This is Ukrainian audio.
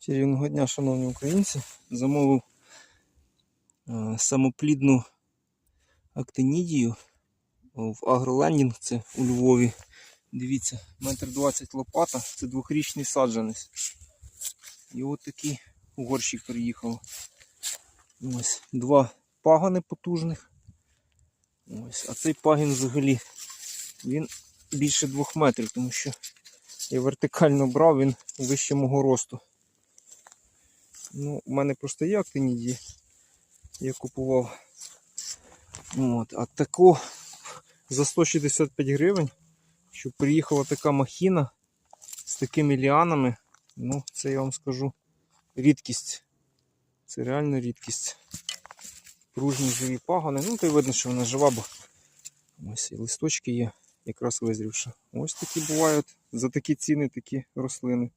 Чарівного дня, шановні українці, замовив е, самоплідну актинідію в агролендінг, це у Львові. Дивіться, метр двадцять лопата, це двохрічний саджанець. І от такий горщик приїхав. Ось два пагани потужних. Ось, а цей пагін взагалі він більше двох метрів, тому що я вертикально брав, він вище мого росту. Ну, у мене просто є актинідії. Я купував. От, а тако за 165 гривень, щоб приїхала така махіна з такими ліанами, ну, це я вам скажу рідкість. Це реально рідкість. Пружні живі пагони. Ну, то й видно, що вона жива, бо ось і листочки є, якраз визрівши. Ось такі бувають за такі ціни такі рослини.